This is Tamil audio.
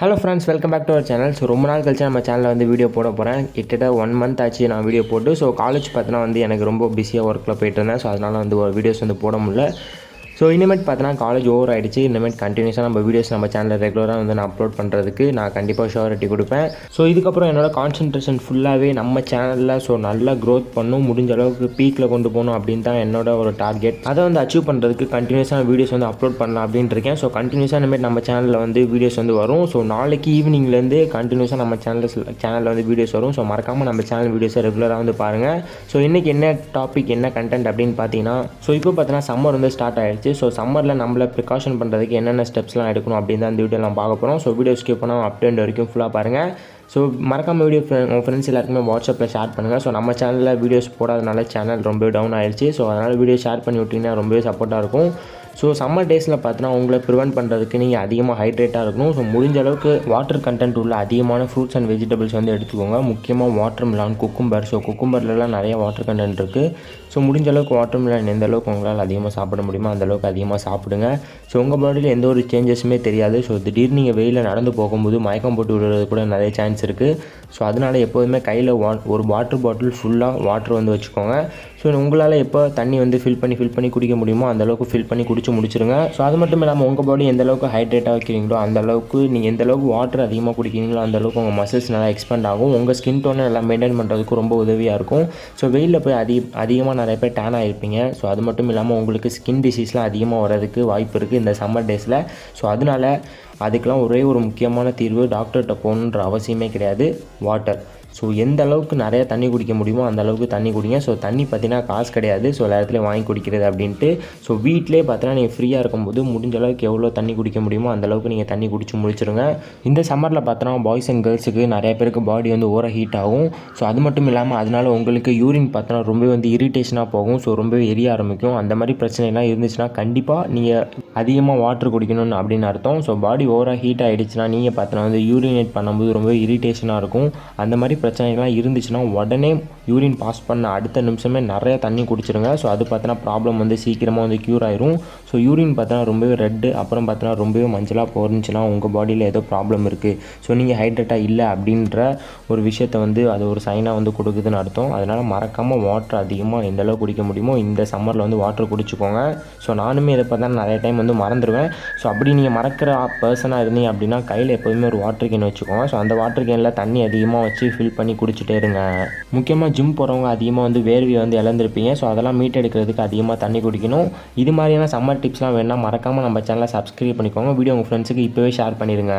Hello friends welcome back to our channel so ரொம்ப நாள் கழிச்சு நம்ம சேனலில் வந்து வீடியோ போட போகிறேன் கிட்டத்தட்ட ஒன் மந்த் ஆச்சு நான் வீடியோ போட்டு. ஸோ காலேஜ் பார்த்தினா வந்து எனக்கு ரொம்ப பிஸியாக ஒர்க்கில் போயிட்டு இருந்தேன். ஸோ அதனால் வந்து வீடியோஸ் வந்து போட முடியல. ஸோ இனிமேட் பார்த்தீங்கன்னா காலேஜ் ஓவர் ஆகிடுச்சு இனிமேட் கண்டினியூஸாக நம்ம வீடியோஸ் நம்ம சேனலில் ரெகுலராக வந்து நான் அப்லோட் பண்ணுறதுக்கு நான் கண்டிப்பாக ஷோரிட்டி கொடுப்பேன். ஸோ இதுக்கப்புறம் என்னோட கான்சன்ட்ரேஷன் ஃபுல்லாகவே நம்ம சேனலில் ஸோ நல்லா க்ரோத் பண்ணும். முடிஞ்ச அளவுக்கு பீக்கில் கொண்டு போகணும் அப்படின்னு தான் என்னோட ஒரு டார்கெட் அதை வந்து அச்சீவ் பண்ணுறதுக்கு கண்டினியூஸாக வீடியோஸ் வந்து அப்லோட் பண்ணலாம் அப்படின்ட்டு இருக்கேன். ஸோ கண்டினியூஸாக இனிமேட் நம்ம சேனலில் வந்து வீடியோஸ் வந்து வரும். ஸோ நாளைக்கு ஈவினிங்லேருந்து கண்டினியூஸாக நம்ம சேனலில் சேனலில் வந்து வீடியோஸ் வரும். ஸோ மறக்காமல் நம்ம சேனல் வீடியோஸை ரெகுலராக வந்து பாருங்கள் ஸோ இன்றைக்கி என்ன டாபிக் என்ன கண்டென்ட் அப்படின்னு பார்த்தீங்கன்னா ஸோ இப்போ பார்த்தீங்கன்னா சம்மர் வந்து ஸ்டார்ட் ஆச்சு ஸோ சம்மரில் நம்மளை ப்ரிகாஷன் பண்ணுறதுக்கு என்னென்ன ஸ்டெப்ஸ்லாம் எடுக்கணும் அப்படின்னு தான் இந்த வீடியோ நான் பார்க்க போகிறோம் ஸோ வீடியோ ஸ்கிப் பண்ணால் அப் வரைக்கும் ஃபுல்லாக பாருங்கள் ஸோ மறக்காமல் வீடியோ உங்கள் ஃப்ரெண்ட்ஸ் எல்லாருக்குமே வாட்ஸ்அப்பில் ஷேர் பண்ணுங்கள் ஸோ நம்ம சேனலில் வீடியோஸ் போடாதனால சேனல் ரொம்ப டவுன் ஆயிடுச்சு ஸோ அதனால் வீடியோ ஷேர் பண்ணி விட்டிங்கன்னா ரொம்பவே சப்போர்ட்டாக இருக்கும். ஸோ சம்மர் டேஸில் பார்த்தீங்கன்னா உங்களை ப்ரிவெண்ட் பண்ணுறதுக்கு நீங்கள் அதிகமாக ஹைட்ரேட்டாக இருக்கணும். ஸோ முடிஞ்ச அளவுக்கு வாட்டர் கண்டென்ட் உள்ள அதிகமான ஃப்ரூட்ஸ் அண்ட் வெஜிடபிள்ஸ் வந்து எடுத்துக்கோங்க. முக்கியமாக வாட்டர் மிலான் குக்கும்பர் ஸோ குக்கும்பர்லலாம் நிறைய வாட்டர் கண்டென்ட் இருக்குது ஸோ முடிஞ்ச அளவுக்கு வாட்டர் மிலான் எந்த அளவுக்கு உங்களால் அதிகமாக சாப்பிட முடியுமோ அந்த அளவுக்கு அதிகமாக சாப்பிடுங்க. ஸோ உங்கள் பாடியில் எந்த ஒரு சேஞ்சஸுமே தெரியாது. ஸோ திடீர்னு நீங்கள் வெயிலில் நடந்து போகும்போது மயக்கம் போட்டு விடுறது கூட நிறைய சான்ஸ் இருக்குது ஸோ அதனால் எப்போதுமே கையில் வா ஒரு வாட்டர் பாட்டில் ஃபுல்லாக வாட்டர் வந்து வச்சுக்கோங்க. ஸோ உங்களால் எப்போ தண்ணி வந்து ஃபில் பண்ணி ஃபில் பண்ணி குடிக்க முடியுமோ அந்தளவுக்கு ஃபில் பண்ணி குடிச்சு முடிச்சிருங்க. ஸோ அது மட்டும் இல்லாமல் உங்கள் பாடி எந்த அளவுக்கு ஹைட்ரேட்டாக வைக்கிறீங்களோ அந்த அளவுக்கு நீங்கள் எந்த அளவுக்கு வாட்டர் அதிகமாக குடிக்கிறீங்களோ அந்த அளவுக்கு உங்கள் மசில்ஸ் நல்லா எக்ஸ்பேண்ட் ஆகும். உங்கள் ஸ்கின் டோனை எல்லாம் மெயின்டைன் பண்ணுறதுக்கு ரொம்ப உதவியாக இருக்கும். ஸோ வெயிலில் போய் அதிக அதிகமாக நிறைய பேர் டேன் ஆகிருப்பீங்க ஸோ அது மட்டும் இல்லாமல் உங்களுக்கு ஸ்கின் டிசீஸ்லாம் அதிகமாக வர்றதுக்கு வாய்ப்பு இருக்குது இந்த சம்மர் டேஸில் ஸோ அதனால் அதுக்கெலாம் ஒரே ஒரு முக்கியமான தீர்வு டாக்டர்கிட்ட போகணுன்ற அவசியமே கிடையாது. வாட்டர் ஸோ எந்த அளவுக்கு நிறைய தண்ணி குடிக்க முடியுமோ அந்த அளவுக்கு தண்ணி குடிங்க. ஸோ தண்ணி பார்த்தீங்கன்னா காசு கிடையாது. ஸோ எல்லா இடத்துலையும் வாங்கி குடிக்கிறது அப்படின்ட்டு. ஸோ வீட்டிலே பார்த்தீங்கன்னா நீங்கள் ஃப்ரீயாக இருக்கும்போது முடிஞ்ச அளவுக்கு எவ்வளோ தண்ணி குடிக்க முடியுமோ அந்தளவுக்கு நீங்கள் தண்ணி குடிச்சு முடிச்சிருங்க. இந்த சம்மரில் பார்த்தோன்னா பாய்ஸ் அண்ட் கேர்ள்ஸுக்கு நிறைய பேருக்கு பாடி வந்து ஓர ஹீட் ஆகும். ஸோ அது மட்டும் இல்லாமல் அதனால உங்களுக்கு யூரின் பார்த்தோன்னா ரொம்ப வந்து இரிட்டேஷனாக போகும். ஸோ ரொம்பவே எரிய ஆரம்பிக்கும். அந்த மாதிரி பிரச்சனைலாம் இருந்துச்சுன்னா கண்டிப்பாக நீங்கள் அதிகமாக வாட்டர் குடிக்கணும்னு அப்படின்னு அர்த்தம். ஸோ பாடி ஓவராக ஹீட் ஆகிடுச்சுன்னா நீங்கள் பார்த்தோன்னா வந்து யூரினேட் பண்ணும்போது ரொம்ப இரிட்டேஷனாக இருக்கும். அந்த மாதிரி பிரச்சனைகள்லாம் இருந்துச்சுன்னா உடனே யூரின் பாஸ் பண்ண அடுத்த நிமிஷமே நிறைய தண்ணி குடிச்சிருங்க. ஸோ அது பார்த்தோன்னா ப்ராப்ளம் வந்து சீக்கிரமாக வந்து க்யூர் ஆயிரும். ஸோ யூரின் பார்த்தோன்னா ரொம்பவே ரெட்டு அப்புறம் பார்த்தோன்னா ரொம்பவே மஞ்சளாக போயிருந்துச்சுன்னா உங்கள் பாடியில் ஏதோ ப்ராப்ளம் இருக்குது ஸோ நீங்கள் ஹைட்ரேட்டாக இல்லை அப்படின்ற ஒரு விஷயத்தை வந்து அது ஒரு சைனாக வந்து கொடுக்குதுன்னு அர்த்தம். அதனால் மறக்காமல் வாட்டர் அதிகமாக எந்த அளவுக்கு குடிக்க முடியுமோ இந்த சம்மரில் வந்து வாட்டர் குடிச்சுக்கோங்க. ஸோ நானுமே இதை பார்த்தா நிறைய டைம் வந்து மறந்துடுவேன் ஸோ அப்படி நீங்கள் மறக்கிற பர்சனாக இருந்தீங்க அப்படின்னா கையில் எப்போதுமே ஒரு வாட்டர் கேன் வச்சுக்கோங்க. ஸோ அந்த வாட்டர் கேனில் தண்ணி அதிகமாக வச்சு ஃபில் பண்ணி குடிச்சிட்டே இருங்க. முக்கியமாக ஜிம் போகிறவங்க அதிகமாக வந்து வேர்வியை வந்து இழந்திருப்பீங்க. ஸோ அதெல்லாம் மீட் எடுக்கிறதுக்கு அதிகமாக தண்ணி குடிக்கணும். இது மாதிரியான சம்மர் டிப்ஸ்லாம் வேணால் மறக்காமல் நம்ம சேனலை சப்ஸ்கிரைப் பண்ணிக்கோங்க. வீடியோ உங்கள் ஃப்ரெண்ட்ஸுக்கு இப்போவே ஷேர் பண்ணிடுங்க.